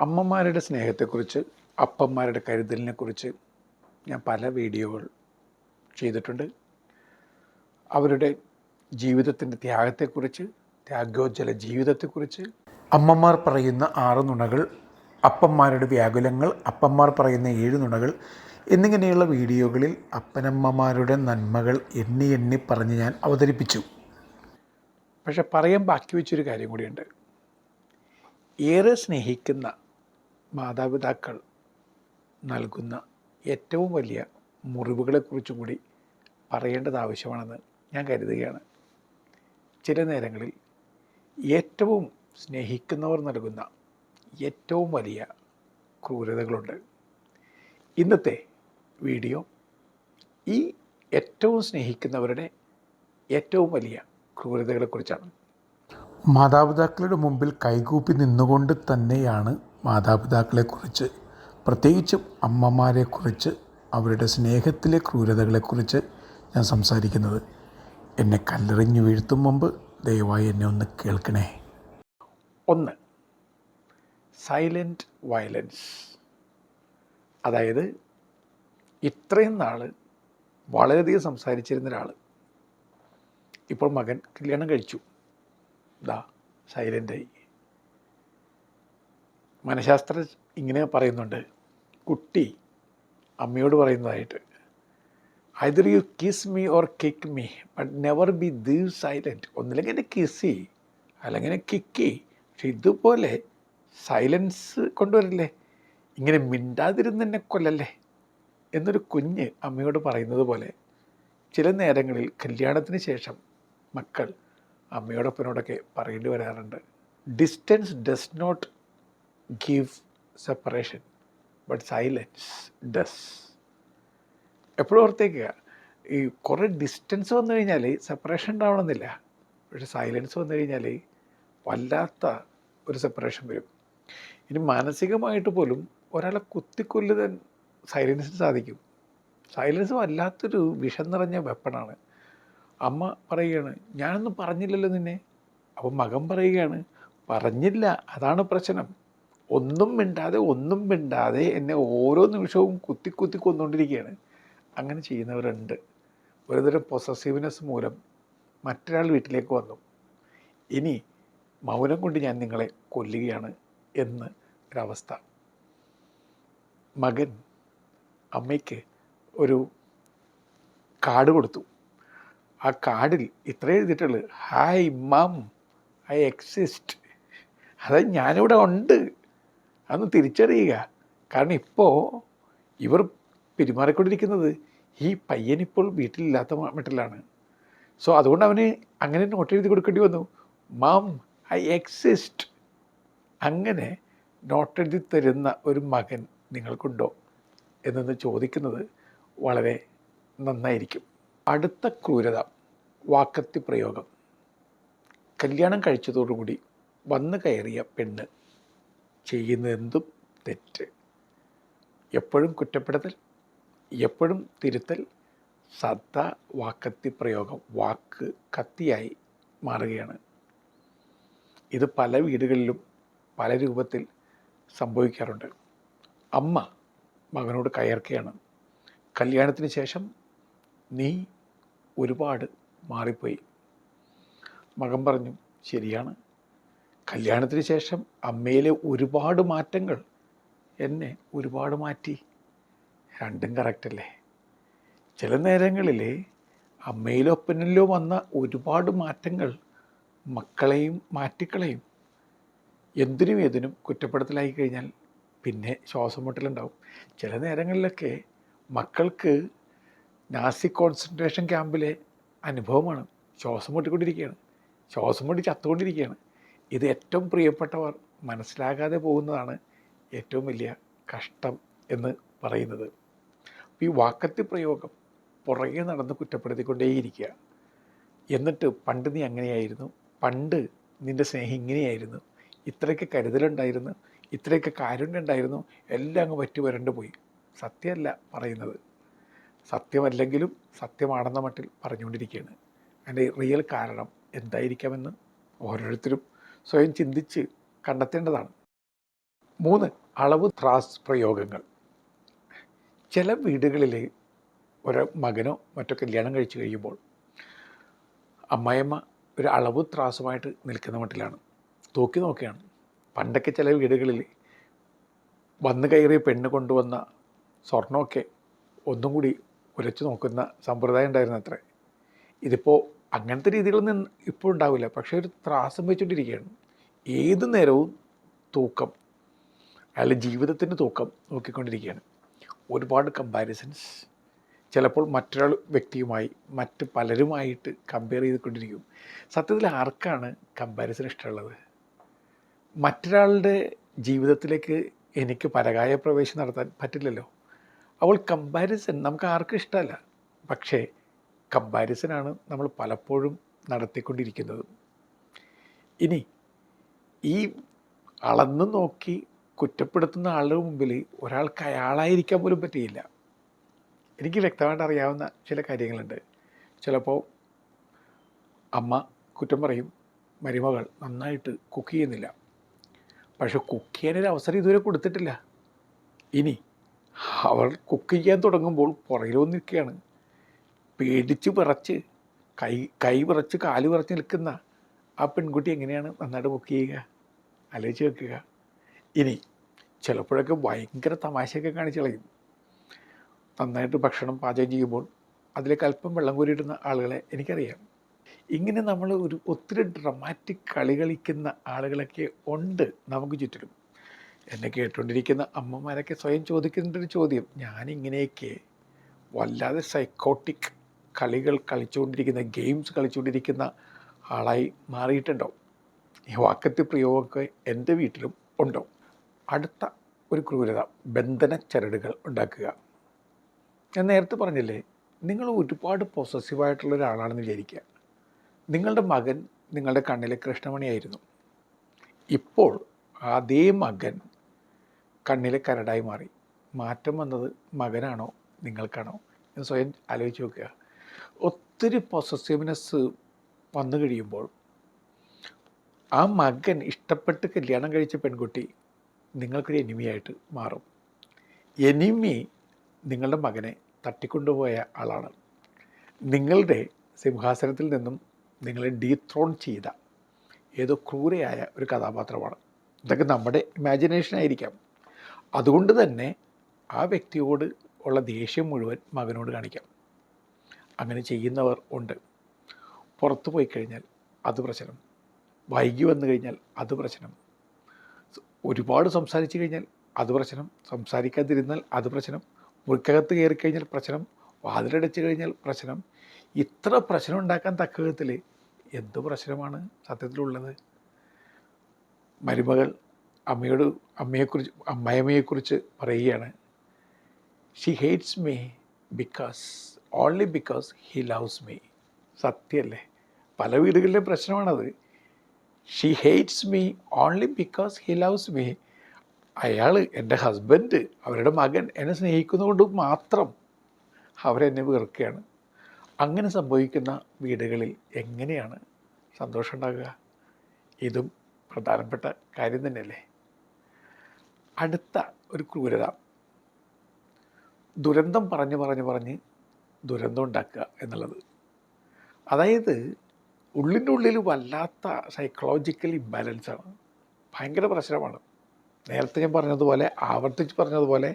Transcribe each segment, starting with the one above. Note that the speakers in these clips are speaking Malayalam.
അമ്മമാരുടെ സ്നേഹത്തെക്കുറിച്ച് അപ്പന്മാരുടെ കരുതലിനെക്കുറിച്ച് ഞാൻ പല വീഡിയോകൾ ചെയ്തിട്ടുണ്ട്. അവരുടെ ജീവിതത്തിന്റെ ത്യാഗത്തെക്കുറിച്ച് ത്യാഗോജ്ജല ജീവിതത്തെക്കുറിച്ച്. അമ്മമാർ പറയുന്ന ആറ് നുണകൾ അപ്പന്മാരുടെ വ്യാകുലങ്ങൾ അപ്പന്മാർ പറയുന്ന ഏഴ് നുണകൾ എന്നിങ്ങനെയുള്ള വീഡിയോകളിൽ അപ്പനമ്മമാരുടെ നന്മകൾ എണ്ണി എണ്ണി പറഞ്ഞ് ഞാൻ അവതരിപ്പിച്ചു. പക്ഷെ പറയാൻ ബാക്കി വെച്ചൊരു കാര്യം കൂടിയുണ്ട്. ഏറെ സ്നേഹിക്കുന്ന മാതാപിതാക്കൾ നൽകുന്ന ഏറ്റവും വലിയ മുറിവുകളെക്കുറിച്ചും കൂടി പറയേണ്ടത് ആവശ്യമാണെന്ന് ഞാൻ കരുതുകയാണ്. ചില നേരങ്ങളിൽ ഏറ്റവും സ്നേഹിക്കുന്നവർ നൽകുന്ന ഏറ്റവും വലിയ ക്രൂരതകളുണ്ട്. ഇന്നത്തെ വീഡിയോ ഈ ഏറ്റവും സ്നേഹിക്കുന്നവരുടെ ഏറ്റവും വലിയ ക്രൂരതകളെക്കുറിച്ചാണ്. മാതാപിതാക്കളുടെ മുമ്പിൽ കൈകൂപ്പി നിന്നുകൊണ്ട് തന്നെയാണ് മാതാപിതാക്കളെക്കുറിച്ച് പ്രത്യേകിച്ചും അമ്മമാരെക്കുറിച്ച് അവരുടെ സ്നേഹത്തിലെ ക്രൂരതകളെക്കുറിച്ച് ഞാൻ സംസാരിക്കുന്നത്. എന്നെ കല്ലെറിഞ്ഞു വീഴ്ത്തും മുമ്പ് ദയവായി എന്നെ ഒന്ന് കേൾക്കണേ. ഒന്ന് സൈലന്റ് വയലൻസ്. അതായത് ഇത്രയും നാൾ വളരെയധികം സംസാരിച്ചിരുന്ന ഒരാൾ ഇപ്പോൾ മകൻ കല്യാണം കഴിച്ചു. ദാ സൈലന്റായി മനഃശാസ്ത്ര ഇങ്ങനെ പറയുന്നുണ്ട്. കുട്ടി അമ്മയോട് പറയുന്നതായിട്ട് either you kiss me or kick me but never be the silent ഒന്നില്ലെങ്കിൽ എന്നെ കിസ് ചെയ് അല്ലെങ്കിൽ കിക്ക് പക്ഷെ ഇതുപോലെ സൈലൻസ് കൊണ്ടുവരില്ലേ? ഇങ്ങനെ മിണ്ടാതിരുന്ന് എന്നെ കൊല്ലല്ലേ? എന്നൊരു കുഞ്ഞ് അമ്മയോട് പറയുന്നത് പോലെ ചില നേരങ്ങളിൽ കല്യാണത്തിന് ശേഷം മക്കൾ അമ്മയോടൊപ്പനോടൊക്കെ പറയേണ്ടി വരാറുണ്ട്. Distance does not give separation but silence does എപ്പോഴും ഓർത്തേക്കുക ഈ കുറേ ഡിസ്റ്റൻസ് വന്നു കഴിഞ്ഞാൽ സെപ്പറേഷൻ ഉണ്ടാവണമെന്നില്ല. പക്ഷെ സൈലൻസ് വന്നു കഴിഞ്ഞാൽ വല്ലാത്ത ഒരു സെപ്പറേഷൻ വരും. ഇനി മാനസികമായിട്ട് പോലും ഒരാളെ കുത്തിക്കൊല്ലുതാൻ സൈലൻസിന് സാധിക്കും. സൈലൻസ് വല്ലാത്തൊരു വിഷം നിറഞ്ഞ വെപ്പണാണ് അമ്മ പറയുകയാണ് ഞാനൊന്നും പറഞ്ഞില്ലല്ലോ നിന്നെ. അപ്പം മകൻ പറയുകയാണ് പറഞ്ഞില്ല അതാണ് പ്രശ്നം. ഒന്നും മിണ്ടാതെ ഒന്നും മിണ്ടാതെ എന്നെ ഓരോ നിമിഷവും കുത്തി കുത്തി കൊന്നുകൊണ്ടിരിക്കുകയാണ് അങ്ങനെ ചെയ്യുന്നവരുണ്ട്. ഒരുതരം പൊസസീവ്നെസ് മൂലം മറ്റൊരാൾ വീട്ടിലേക്ക് വന്നു. ഇനി മൗനം കൊണ്ട് ഞാൻ നിങ്ങളെ കൊല്ലുകയാണ് എന്ന് ഒരവസ്ഥ. മകൻ അമ്മയ്ക്ക് ഒരു കാർഡ് കൊടുത്തു. ആ കാർഡിൽ ഇത്ര എഴുതിയിട്ടുള്ളൂ. Hi mum I exist. അതായത് ഞാനിവിടെ ഉണ്ട്. അതൊന്ന് തിരിച്ചറിയുക. കാരണം ഇപ്പോൾ ഇവർ പെരുമാറിക്കൊണ്ടിരിക്കുന്നത് ഈ പയ്യനിപ്പോൾ വീട്ടിലില്ലാത്ത മട്ടിലാണ് സോ അതുകൊണ്ട് അവന് അങ്ങനെ നോട്ട് എഴുതി കൊടുക്കേണ്ടി വന്നു. മാം ഐ എക്സിസ്റ്റ് അങ്ങനെ നോട്ട് എഴുതി തരുന്ന ഒരു മകൻ നിങ്ങൾക്കുണ്ടോ എന്നൊന്ന് ചോദിക്കുന്നത് വളരെ നന്നായിരിക്കും. അടുത്ത ക്രൂരത വാക്കത്തി പ്രയോഗം കല്യാണം കഴിച്ചതോടുകൂടി വന്നു കയറിയ പെണ്ണ് ചെയ്യുന്നതെന്തും തെറ്റ്. എപ്പോഴും കുറ്റപ്പെടുത്തൽ എപ്പോഴും തിരുത്തൽ സദാ വാക്കത്തി പ്രയോഗം വാക്ക് കത്തിയായി മാറുകയാണ്. ഇത് പല വീടുകളിലും പല രൂപത്തിൽ സംഭവിക്കാറുണ്ട്. അമ്മ മകനോട് കയർക്കുകയാണ് കല്യാണത്തിന് ശേഷം നീ ഒരുപാട് മാറിപ്പോയി. മകൻ പറഞ്ഞു ശരിയാണ്. കല്യാണത്തിന് ശേഷം അമ്മയിലെ ഒരുപാട് മാറ്റങ്ങൾ എന്നെ ഒരുപാട് മാറ്റി. രണ്ടും കറക്റ്റല്ലേ ചില നേരങ്ങളിൽ അമ്മയിലോ അപ്പനിലോ വന്ന ഒരുപാട് മാറ്റങ്ങൾ മക്കളെയും മാറ്റിക്കളയും. എന്തിനും ഏതിനും കുറ്റപ്പെടുത്തലായി കഴിഞ്ഞാൽ പിന്നെ ശ്വാസം മുട്ടലുണ്ടാവും. ചില നേരങ്ങളിലൊക്കെ മക്കൾക്ക് നാസി കോൺസെൻട്രേഷൻ ക്യാമ്പിലെ അനുഭവമാണ്. ശ്വാസം മുട്ടിക്കൊണ്ടിരിക്കുകയാണ്. ശ്വാസം മുട്ടി ചത്തുകൊണ്ടിരിക്കുകയാണ്. ഇത് ഏറ്റവും പ്രിയപ്പെട്ടവർ മനസ്സിലാകാതെ പോകുന്നതാണ് ഏറ്റവും വലിയ കഷ്ടം എന്ന് പറയുന്നത്. ഈ വാക്കത്തി പ്രയോഗം പുറകെ നടന്ന് കുറ്റപ്പെടുത്തിക്കൊണ്ടേയിരിക്കുക. എന്നിട്ട് പണ്ട് നീ അങ്ങനെയായിരുന്നു. പണ്ട് നിന്റെ സ്നേഹം ഇങ്ങനെയായിരുന്നു. ഇത്രയൊക്കെ കരുതലുണ്ടായിരുന്നു. ഇത്രയൊക്കെ കാരുണ്യം ഉണ്ടായിരുന്നു എല്ലാം അങ്ങ് പറ്റി വരണ്ടു പോയി. സത്യമല്ല പറയുന്നത്. സത്യമല്ലെങ്കിലും സത്യമാണെന്ന മട്ടിൽ പറഞ്ഞുകൊണ്ടിരിക്കുകയാണ്. അതിന്റെ റിയൽ കാരണം എന്തായിരിക്കാമെന്ന് ഓരോരുത്തരും സ്വയം ചിന്തിച്ച് കണ്ടെത്തേണ്ടതാണ്. മൂന്ന് അളവ് ത്രാസ് പ്രയോഗങ്ങൾ. ചില വീടുകളിൽ ഒരു മകനോ മറ്റോ കല്യാണം കഴിച്ചു കഴിയുമ്പോൾ അമ്മായിയമ്മ ഒരു അളവ് ത്രാസുമായിട്ട് നിൽക്കുന്ന മട്ടിലാണ്. തൂക്കി നോക്കുകയാണ് പണ്ടൊക്കെ ചില വീടുകളിൽ വന്നു കയറിയ പെണ്ണ് കൊണ്ടുവന്ന സ്വർണമൊക്കെ ഒന്നും കൂടി ഉരച്ചു നോക്കുന്ന സമ്പ്രദായം ഉണ്ടായിരുന്നത്രേ. ഇതിപ്പോൾ അങ്ങനത്തെ രീതികളൊന്നും ഇപ്പോൾ ഉണ്ടാവില്ല. പക്ഷേ ഒരു ത്രാസം വെച്ചുകൊണ്ടിരിക്കുകയാണ് ഏത് നേരവും തൂക്കം. അയാളുടെ ജീവിതത്തിന്റെ തൂക്കം നോക്കിക്കൊണ്ടിരിക്കുകയാണ്. ഒരുപാട് കമ്പാരിസൺസ് ചിലപ്പോൾ മറ്റൊരാൾ വ്യക്തിയുമായി മറ്റ് പലരുമായിട്ട് കമ്പയർ ചെയ്തുകൊണ്ടിരിക്കും. സത്യത്തിൽ ആർക്കാണ് കമ്പാരിസൺ ഇഷ്ടമുള്ളത്? മറ്റൊരാളുടെ ജീവിതത്തിലേക്ക് എനിക്ക് പരകായ പ്രവേശം നടത്താൻ പറ്റില്ലല്ലോ. അപ്പോൾ കമ്പാരിസൺ നമുക്ക് ആർക്കും ഇഷ്ടമല്ല. പക്ഷേ കമ്പാരിസനാണ് നമ്മൾ പലപ്പോഴും നടത്തിക്കൊണ്ടിരിക്കുന്നത്. ഇനി ഈ അളന്ന് നോക്കി കുറ്റപ്പെടുത്തുന്ന ആളുടെ മുമ്പിൽ ഒരാൾക്ക് അയാളായിരിക്കാൻ പോലും പറ്റിയില്ല. എനിക്ക് വ്യക്തമായിട്ട് അറിയാവുന്ന ചില കാര്യങ്ങളുണ്ട്. ചിലപ്പോൾ അമ്മ കുറ്റം പറയും മരുമകൾ നന്നായിട്ട് കുക്ക് ചെയ്യുന്നില്ല. പക്ഷെ കുക്ക് ചെയ്യാനൊരു അവസരം ഇതുവരെ കൊടുത്തിട്ടില്ല. ഇനി അവൾ കുക്ക് ചെയ്യാൻ തുടങ്ങുമ്പോൾ നിൽക്കുകയാണ് പേടിച്ച് വിറച്ച് കൈ കൈ വിറച്ച് കാൽ വിറച്ച് നിൽക്കുന്ന ആ പെൺകുട്ടി എങ്ങനെയാണ് നന്നായിട്ട് ബുക്ക് ചെയ്യുക? ആലോചിച്ച് വെക്കുക ഇനി ചിലപ്പോഴൊക്കെ ഭയങ്കര തമാശയൊക്കെ കാണിച്ച് കളയും. നന്നായിട്ട് ഭക്ഷണം പാചകം ചെയ്യുമ്പോൾ അതിലേക്ക് അല്പം വെള്ളം കോരിയിടുന്ന ആളുകളെ എനിക്കറിയാം. ഇങ്ങനെ നമ്മൾ ഒരു ഒത്തിരി ഡ്രമാറ്റിക് കളി കളിക്കുന്ന ആളുകളൊക്കെ ഉണ്ട് നമുക്ക് ചുറ്റിലും. എന്നെ കേട്ടുകൊണ്ടിരിക്കുന്ന അമ്മമാരൊക്കെ സ്വയം ചോദിക്കുന്ന ഒരു ചോദ്യം ഞാനിങ്ങനെയൊക്കെ വല്ലാതെ സൈക്കോട്ടിക് കളികൾ കളിച്ചുകൊണ്ടിരിക്കുന്ന ഗെയിംസ് കളിച്ചുകൊണ്ടിരിക്കുന്ന ആളായി മാറിയിട്ടുണ്ടോ ഈ വാക്കത്തി പ്രയോഗമൊക്കെ എന്റെ വീട്ടിലും ഉണ്ടോ അടുത്ത ഒരു ക്രൂരത ബന്ധന ചരടുകൾ ഉണ്ടാക്കുക. ഞാൻ നേരത്തെ പറഞ്ഞില്ലേ നിങ്ങൾ ഒരുപാട് പൊസസീവായിട്ടുള്ള ഒരാളാണെന്ന് വിചാരിക്കുക. നിങ്ങളുടെ മകൻ നിങ്ങളുടെ കണ്ണിലെ കൃഷ്ണമണിയായിരുന്നു. ഇപ്പോൾ അതേ മകൻ കണ്ണിലെ കരടായി മാറി. മാറ്റം വന്നത് മകനാണോ നിങ്ങൾക്കാണോ? എന്ന് സ്വയം ആലോചിച്ച് നോക്കുക. ഒത്തിരി പൊസസീവ്നെസ് വന്നു കഴിയുമ്പോൾ ആ മകൻ ഇഷ്ടപ്പെട്ട് കല്യാണം കഴിച്ച പെൺകുട്ടി നിങ്ങൾക്കൊരു എനിമിയായിട്ട് മാറും. എനിമി നിങ്ങളുടെ മകനെ തട്ടിക്കൊണ്ടുപോയ ആളാണ്. നിങ്ങളുടെ സിംഹാസനത്തിൽ നിന്നും നിങ്ങളെ ഡീത്രോൺ ചെയ്ത ഏതോ ക്രൂരയായ ഒരു കഥാപാത്രമാണ്. ഇതൊക്കെ നമ്മുടെ ഇമാജിനേഷൻ ആയിരിക്കാം. അതുകൊണ്ട് തന്നെ ആ വ്യക്തിയോട് ഉള്ള ദേഷ്യം മുഴുവൻ മകനോട് കാണിക്കാം. അങ്ങനെ ചെയ്യുന്നവർ ഉണ്ട്. പുറത്തു പോയി കഴിഞ്ഞാൽ അത് പ്രശ്നം. വൈകി വന്നു കഴിഞ്ഞാൽ അത് പ്രശ്നം. ഒരുപാട് സംസാരിച്ചു കഴിഞ്ഞാൽ അത് പ്രശ്നം. സംസാരിക്കാതിരുന്നാൽ അത് പ്രശ്നം. മുറിക്കകത്ത് കയറി കഴിഞ്ഞാൽ പ്രശ്നം. വാതിലടച്ചു കഴിഞ്ഞാൽ പ്രശ്നം. ഇത്ര പ്രശ്നം ഉണ്ടാക്കാൻ തക്ക വിധത്തിൽ എന്ത് പ്രശ്നമാണ് സത്യത്തിലുള്ളത്? മരുമകൾ അമ്മയോട് അമ്മയെക്കുറിച്ച് അമ്മയമ്മയെക്കുറിച്ച് പറയുകയാണ്. She hates me because only because he loves me സത്യമല്ലേ പല വീടുകളിലെ പ്രശ്നമാണത്. She hates me only because he loves me അയാൾ എന്റെ ഹസ്ബൻഡ് അവരുടെ മകൻ എന്നെ സ്നേഹിക്കുന്നതുകൊണ്ട് മാത്രം അവരെന്നെ വെറുക്കുകയാണ്. അങ്ങനെ സംഭവിക്കുന്ന വീടുകളിൽ എങ്ങനെയാണ് സന്തോഷം ഉണ്ടാകുക ഇതും പ്രധാനപ്പെട്ട കാര്യം തന്നെയല്ലേ? അടുത്ത ഒരു ക്രൂരത. ദുരന്തം പറഞ്ഞ് പറഞ്ഞ് പറഞ്ഞ് ദുരന്തം ഉണ്ടാക്കുക എന്നുള്ളത്. അതായത് ഉള്ളിന്റെ ഉള്ളിൽ വല്ലാത്ത സൈക്കോളജിക്കൽ ഇംബാലൻസാണ് ഭയങ്കര പ്രശ്നമാണ്. നേരത്തെ ഞാൻ പറഞ്ഞതുപോലെ ആവർത്തിച്ച് പറഞ്ഞതുപോലെ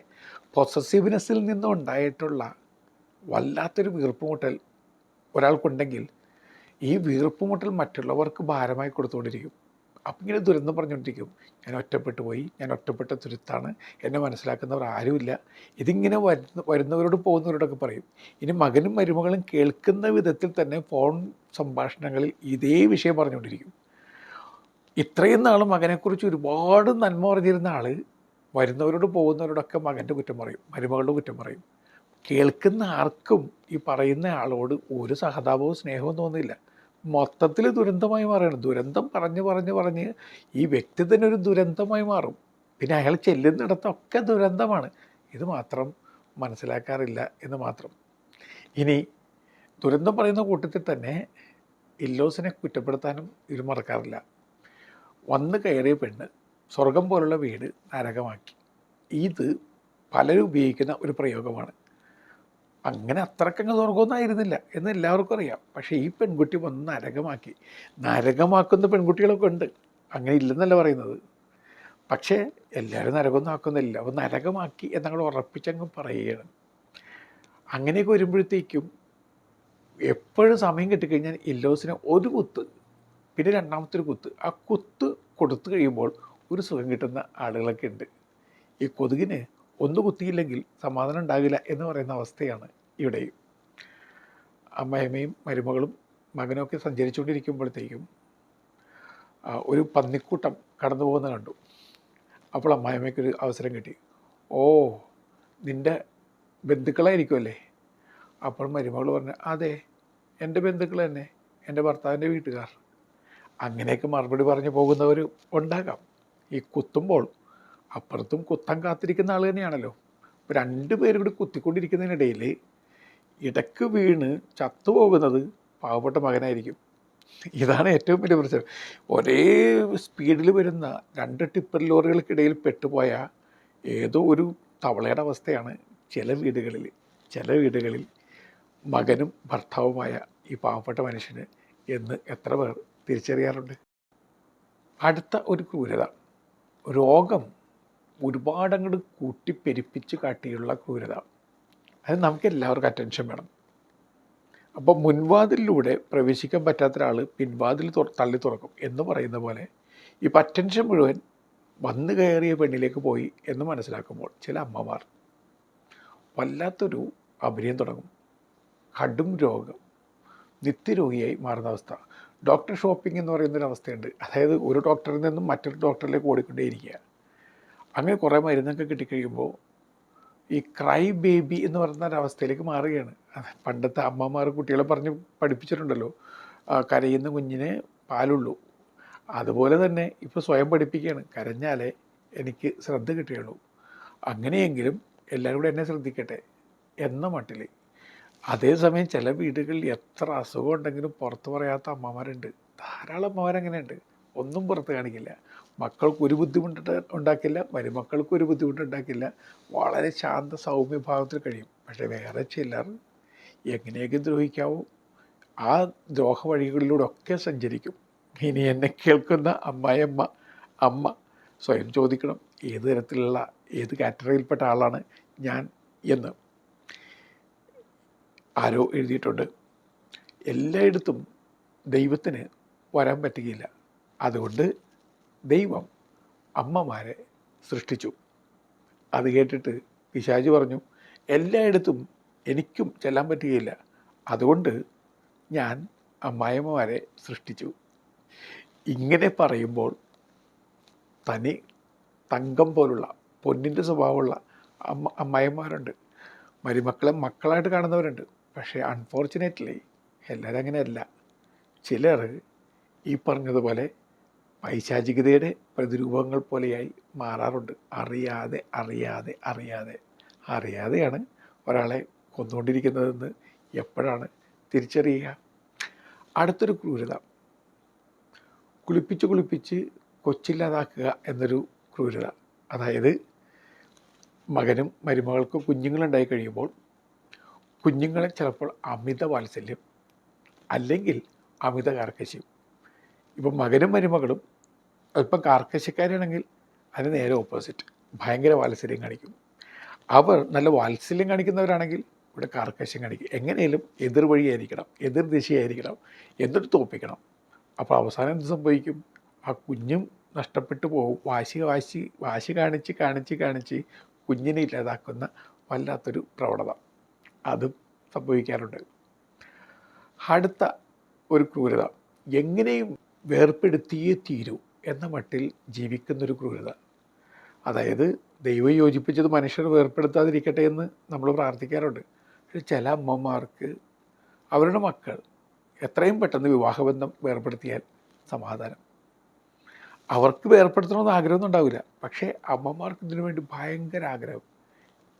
പൊസസീവ്നെസ്സിൽ നിന്നുണ്ടായിട്ടുള്ള വല്ലാത്തൊരു വീർപ്പുമുട്ടൽ ഒരാൾക്കുണ്ടെങ്കിൽ ഈ വീർപ്പുമുട്ടൽ മറ്റുള്ളവർക്ക് ഭാരമായി കൊടുത്തുകൊണ്ടിരിക്കും. അപ്പം ഇങ്ങനെ ദുരന്തം പറഞ്ഞുകൊണ്ടിരിക്കും. ഞാൻ ഒറ്റപ്പെട്ടു പോയി. ഞാൻ ഒറ്റപ്പെട്ട തുരുത്താണ്. എന്നെ മനസ്സിലാക്കുന്നവർ ആരുമില്ല. ഇതിങ്ങനെ വരുന്ന വരുന്നവരോട് പോകുന്നവരോടൊക്കെ പറയും. ഇനി മകനും മരുമകളും കേൾക്കുന്ന വിധത്തിൽ തന്നെ ഫോൺ സംഭാഷണങ്ങളിൽ ഇതേ വിഷയം പറഞ്ഞുകൊണ്ടിരിക്കും. ഇത്രയും നാൾ മകനെക്കുറിച്ച് ഒരുപാട് നന്മ പറഞ്ഞിരുന്ന ആൾ വരുന്നവരോട് പോകുന്നവരോടൊക്കെ മകന്റെ കുറ്റം പറയും. മരുമകളുടെ കുറ്റം പറയും. കേൾക്കുന്ന ആർക്കും ഈ പറയുന്ന ആളോട് ഒരു സഹതാപവും സ്നേഹവും തോന്നില്ല മൊത്തത്തിൽ ദുരന്തമായി മാറുകയാണ്. ദുരന്തം പറഞ്ഞ് പറഞ്ഞ് പറഞ്ഞ് ഈ വ്യക്തി തന്നെ ഒരു ദുരന്തമായി മാറും. പിന്നെ അയാൾ ചെല്ലുന്നിടത്തൊക്കെ ദുരന്തമാണ്. ഇത് മാത്രം മനസ്സിലാക്കാറില്ല എന്ന് മാത്രം. ഇനി ദുരന്തം പറയുന്ന കൂട്ടത്തിൽ തന്നെ ഇല്ലോസിനെ കുറ്റപ്പെടുത്താനും ഇത് മറക്കാറില്ല. വന്ന് കയറിയ പെണ്ണ് സ്വർഗം പോലുള്ള വീട് നരകമാക്കി. ഇത് പലരും ഉപയോഗിക്കുന്ന ഒരു പ്രയോഗമാണ്. അങ്ങനെ അത്രക്കങ്ങ് സ്വർഗമൊന്നും എന്ന് എല്ലാവർക്കും അറിയാം. പക്ഷേ ഈ പെൺകുട്ടി വന്ന് നരകമാക്കി. നരകമാക്കുന്ന പെൺകുട്ടികളൊക്കെ ഉണ്ട്. അങ്ങനെ ഇല്ലെന്നല്ല പറയുന്നത്. പക്ഷേ എല്ലാവരും നരകമൊന്നും ആക്കുന്നില്ല. അപ്പോൾ നരകമാക്കി എന്നങ്ങൾ ഉറപ്പിച്ചങ്ങ് പറയുകയാണ്. അങ്ങനെയൊക്കെ വരുമ്പോഴത്തേക്കും എപ്പോഴും സമയം കിട്ടിക്കഴിഞ്ഞാൽ ഇല്ലോസിന് ഒരു കുത്ത് പിന്നെ രണ്ടാമത്തെ ഒരു കുത്ത്. ആ കുത്ത് കൊടുത്തു കഴിയുമ്പോൾ ഒരു സുഖം കിട്ടുന്ന ആളുകളൊക്കെ ഉണ്ട്. ഈ കൊതുകിന് ഒന്ന് കുത്തിയില്ലെങ്കിൽ സമാധാനം ഉണ്ടാകില്ല എന്ന് പറയുന്ന അവസ്ഥയാണ് ഇവിടെയും. അമ്മയമ്മയും മരുമകളും മകനൊക്കെ സഞ്ചരിച്ചുകൊണ്ടിരിക്കുമ്പോഴത്തേക്കും ഒരു പന്നിക്കൂട്ടം കടന്നു പോകുന്ന കണ്ടു. അപ്പോൾ അമ്മായിമ്മയ്ക്കൊരു അവസരം കിട്ടി. ഓ നിന്റെ ബന്ധുക്കളായിരിക്കുമല്ലേ അപ്പോൾ മരുമകൾ പറഞ്ഞു അതെ എന്റെ ബന്ധുക്കൾ തന്നെ എന്റെ ഭർത്താവിന്റെ വീട്ടുകാർ. അങ്ങനെയൊക്കെ മറുപടി പറഞ്ഞു പോകുന്നവർ ഉണ്ടാകാം. ഈ കുത്തുമ്പോൾ അപ്പുറത്തും കുത്താൻ കാത്തിരിക്കുന്ന ആൾ തന്നെയാണല്ലോ. അപ്പോൾ രണ്ട് പേരും കൂടി കുത്തിക്കൊണ്ടിരിക്കുന്നതിനിടയിൽ ഇടയ്ക്ക് വീണ് ചത്തുപോകുന്നത് പാവപ്പെട്ട മകനായിരിക്കും. ഇതാണ് ഏറ്റവും വലിയ പ്രശ്നം. ഒരേ സ്പീഡിൽ വരുന്ന രണ്ട് ടിപ്പർ ലോറികൾക്കിടയിൽ പെട്ടുപോയ ഏതോ ഒരു തവളയുടെ അവസ്ഥയാണ് ചില വീടുകളിൽ ചില വീടുകളിൽ മകനും ഭർത്താവുമായ ഈ പാവപ്പെട്ട മനുഷ്യന് എന്ന് എത്ര പേർ തിരിച്ചറിയാറുണ്ട്. അടുത്ത ഒരു ക്രൂരത രോഗം ഒരുപാടങ്ങോട്ട് കൂട്ടിപ്പെരുപ്പിച്ച് കാട്ടിയുള്ള ക്രൂരത. അത് നമുക്ക് എല്ലാവർക്കും അറ്റൻഷൻ വേണം. അപ്പോൾ മുൻവാതിലിലൂടെ പ്രവേശിക്കാൻ പറ്റാത്ത ഒരാൾ പിൻവാതിൽ തള്ളി തുറക്കും എന്ന് പറയുന്ന പോലെ ഇപ്പം അറ്റൻഷൻ മുഴുവൻ വന്നു കയറിയ പെണ്ണിലേക്ക് പോയി എന്ന് മനസ്സിലാക്കുമ്പോൾ ചില അമ്മമാർ വല്ലാത്തൊരു അഭിനയം തുടങ്ങും. കടും രോഗം. നിത്യരോഗിയായി മാറുന്ന അവസ്ഥ. ഡോക്ടർ ഷോപ്പിംഗ് എന്ന് പറയുന്നൊരു അവസ്ഥയുണ്ട് അതായത് ഒരു ഡോക്ടറിൽ നിന്നും മറ്റൊരു ഡോക്ടറിലേക്ക് ഓടിക്കൊണ്ടേയിരിക്കുക. അങ്ങനെ കുറേ മരുന്നൊക്കെ കിട്ടിക്കഴിയുമ്പോൾ ഈ ക്രൈ ബേബി എന്ന് പറയുന്ന ഒരവസ്ഥയിലേക്ക് മാറുകയാണ്. പണ്ടത്തെ അമ്മമാർ കുട്ടികളെ പറഞ്ഞ് പഠിപ്പിച്ചിട്ടുണ്ടല്ലോ കരയുന്ന കുഞ്ഞിനെ പാലുള്ളൂ. അതുപോലെ തന്നെ ഇപ്പോൾ സ്വയം പഠിപ്പിക്കുകയാണ്. കരഞ്ഞാലേ എനിക്ക് ശ്രദ്ധ കിട്ടുകയുള്ളൂ. അങ്ങനെയെങ്കിലും എല്ലാവരും കൂടെ എന്നെ ശ്രദ്ധിക്കട്ടെ എന്ന മട്ടിൽ അതേസമയം ചില വീടുകളിൽ എത്ര അസുഖം ഉണ്ടെങ്കിലും പുറത്ത് പറയാത്ത അമ്മമാരുണ്ട്. ധാരാളം അമ്മമാരങ്ങനെയുണ്ട്. ഒന്നും പുറത്ത് കാണിക്കില്ല. മക്കൾക്ക് ഒരു ബുദ്ധിമുട്ട് ഉണ്ടാക്കില്ല മരുമക്കൾക്ക് ഒരു ബുദ്ധിമുട്ട് ഉണ്ടാക്കില്ല. വളരെ ശാന്ത സൗമ്യ ഭാവത്തിൽ കഴിയും. പക്ഷേ വേറെ ചിലർ എങ്ങനെയൊക്കെ ദ്രോഹിക്കാവോ? ആ ദ്രോഹ വഴികളിലൂടെ ഒക്കെ സഞ്ചരിക്കും. ഇനി എന്നെ കേൾക്കുന്ന അമ്മായിയമ്മ അമ്മ സ്വയം ചോദിക്കണം ഏത് തരത്തിലുള്ള ഏത് കാറ്റഗറിയിൽപ്പെട്ട ആളാണ് ഞാൻ എന്ന് ആരോ എഴുതിയിട്ടുണ്ട്. എല്ലായിടത്തും ദൈവത്തിന് വരാൻ പറ്റുകയില്ല. അതുകൊണ്ട് ദൈവം അമ്മമാരെ സൃഷ്ടിച്ചു. അത് കേട്ടിട്ട് പിശാജ് പറഞ്ഞു എല്ലായിടത്തും എനിക്കും ചെല്ലാൻ പറ്റുകയില്ല. അതുകൊണ്ട് ഞാൻ അമ്മായിമ്മമാരെ സൃഷ്ടിച്ചു. ഇങ്ങനെ പറയുമ്പോൾ തനി തങ്കം പോലുള്ള പൊന്നിന്റെ സ്വഭാവമുള്ള അമ്മ അമ്മായിമാരുണ്ട് മരുമക്കളെ മക്കളായിട്ട് കാണുന്നവരുണ്ട്. പക്ഷേ അൺഫോർച്ചുനേറ്റ്ലി എല്ലാവരും അങ്ങനെയല്ല. ചിലർ ഈ പറഞ്ഞതുപോലെ പൈശാചികതയുടെ പ്രതിരൂപങ്ങൾ പോലെയായി മാറാറുണ്ട്. അറിയാതെ അറിയാതെ അറിയാതെ. അറിയാതെയാണ് ഒരാളെ കൊന്നുകൊണ്ടിരിക്കുന്നതെന്ന് എപ്പോഴാണ് തിരിച്ചറിയുക? അടുത്തൊരു ക്രൂരത. കുളിപ്പിച്ച് കുളിപ്പിച്ച് കൊച്ചില്ലാതാക്കുക എന്നൊരു ക്രൂരത. അതായത് മകനും മരുമകൾക്കും കുഞ്ഞുങ്ങളുണ്ടായി കഴിയുമ്പോൾ കുഞ്ഞുങ്ങളെ ചിലപ്പോൾ അമിത വാത്സല്യം അല്ലെങ്കിൽ അമിത കാർക്കശ്യം ഇപ്പം മകനും മരുമകളും അല്പം കാർക്കശക്കാരാണെങ്കിൽ അതിന് നേരെ ഓപ്പോസിറ്റ് ഭയങ്കര വാത്സല്യം കാണിക്കും. അവർ നല്ല വാത്സല്യം കാണിക്കുന്നവരാണെങ്കിൽ ഇവിടെ കാർക്കശം കാണിക്കും. എങ്ങനെയും എതിർ വഴിയായിരിക്കണം എതിർ ദിശയായിരിക്കണം എന്നിട്ട് തോപ്പിക്കണം. അപ്പോൾ അവസാനം എന്ത് സംഭവിക്കും? ആ കുഞ്ഞും നഷ്ടപ്പെട്ടു പോകും. വാശി വാശി വാശി കാണിച്ച് കാണിച്ച് കാണിച്ച് കുഞ്ഞിനെ ഇല്ലാതാക്കുന്ന വല്ലാത്തൊരു പ്രവണത. അതും സംഭവിക്കാറുണ്ട്. അടുത്ത ഒരു ക്രൂരത. എങ്ങനെയും വേർപ്പെടുത്തിയേ തീരൂ എന്ന മട്ടിൽ ജീവിക്കുന്നൊരു ക്രൂരത. അതായത് ദൈവം യോജിപ്പിച്ചത് മനുഷ്യർ വേർപ്പെടുത്താതിരിക്കട്ടെ എന്ന് നമ്മൾ പ്രാർത്ഥിക്കാറുണ്ട്. പക്ഷേ ചില അമ്മമാർക്ക് അവരുടെ മക്കൾ എത്രയും പെട്ടെന്ന് വിവാഹബന്ധം വേർപ്പെടുത്തിയാൽ സമാധാനം. അവർക്ക് വേർപ്പെടുത്തണമെന്ന് ആഗ്രഹമൊന്നും ഉണ്ടാവില്ല. പക്ഷേ അമ്മമാർക്ക് ഇതിനു വേണ്ടി ഭയങ്കര ആഗ്രഹം.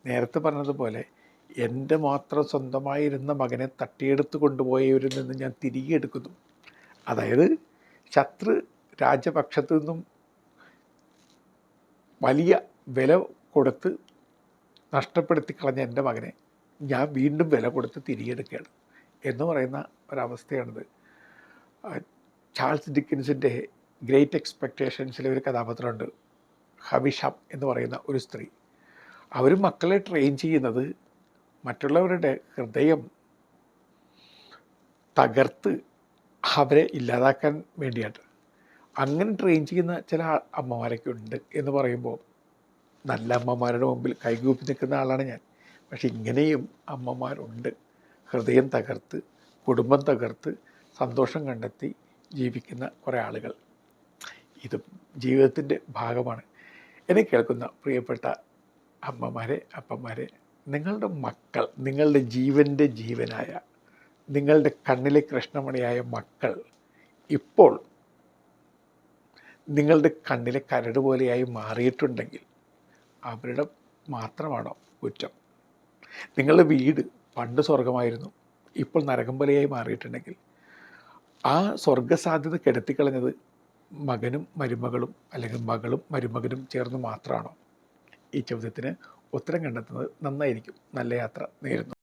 നേരത്തെ പറഞ്ഞതുപോലെ എന്റെ മാത്രം സ്വന്തമായിരുന്ന മകനെ തട്ടിയെടുത്ത് കൊണ്ടുപോയവരിൽ നിന്ന് ഞാൻ തിരികെ എടുക്കുന്നു. അതായത് ശത്രു രാജപക്ഷത്തു നിന്നും വലിയ വില കൊടുത്ത് നഷ്ടപ്പെടുത്തി കളഞ്ഞ എന്റെ മകനെ ഞാൻ വീണ്ടും വില കൊടുത്ത് തിരികെടുക്കുകയാണ് എന്ന് പറയുന്ന ഒരവസ്ഥയാണിത്. ചാൾസ് ഡിക്കിൻസിന്റെ ഗ്രേറ്റ് എക്സ്പെക്റ്റേഷൻസിലെ ഒരു കഥാപാത്രമുണ്ട്. ഹവിഷാം എന്ന് പറയുന്ന ഒരു സ്ത്രീ. അവർ മക്കളെ ട്രെയിൻ ചെയ്യുന്നത് മറ്റുള്ളവരുടെ ഹൃദയം തകർത്ത് അവരെ ഇല്ലാതാക്കാൻ വേണ്ടിയിട്ട്. അങ്ങനെ ട്രെയിൻ ചെയ്യുന്ന ചില അമ്മമാരൊക്കെ ഉണ്ട് എന്ന് പറയുമ്പോൾ നല്ല അമ്മമാരുടെ മുമ്പിൽ കൈകൂപ്പി നിൽക്കുന്ന ആളാണ് ഞാൻ. പക്ഷെ ഇങ്ങനെയും അമ്മമാരുണ്ട്. ഹൃദയം തകർത്ത് കുടുംബം തകർത്ത് സന്തോഷം കണ്ടെത്തി ജീവിക്കുന്ന കുറേ ആളുകൾ. ഇത് ജീവിതത്തിന്റെ ഭാഗമാണ്. എന്നെ കേൾക്കുന്ന പ്രിയപ്പെട്ട അമ്മമാരെ അപ്പന്മാരെ നിങ്ങളുടെ മക്കൾ നിങ്ങളുടെ ജീവന്റെ ജീവനായ നിങ്ങളുടെ കണ്ണിലെ കൃഷ്ണമണിയായ മക്കൾ ഇപ്പോൾ നിങ്ങളുടെ കണ്ണിലെ കരട് പോലെയായി മാറിയിട്ടുണ്ടെങ്കിൽ അവരുടെ മാത്രമാണോ കുറ്റം? നിങ്ങളുടെ വീട് പണ്ട് സ്വർഗമായിരുന്നു ഇപ്പോൾ നരകം പോലെയായി മാറിയിട്ടുണ്ടെങ്കിൽ ആ സ്വർഗസാധ്യത കെടുത്തിക്കളഞ്ഞത് മകനും മരുമകളും അല്ലെങ്കിൽ മകളും മരുമകനും ചേർന്ന് മാത്രമാണോ? ഈ ചോദ്യത്തിന് ഉത്തരം കണ്ടെത്തുന്നത് നന്നായിരിക്കും. നല്ല യാത്ര നേരുന്നു.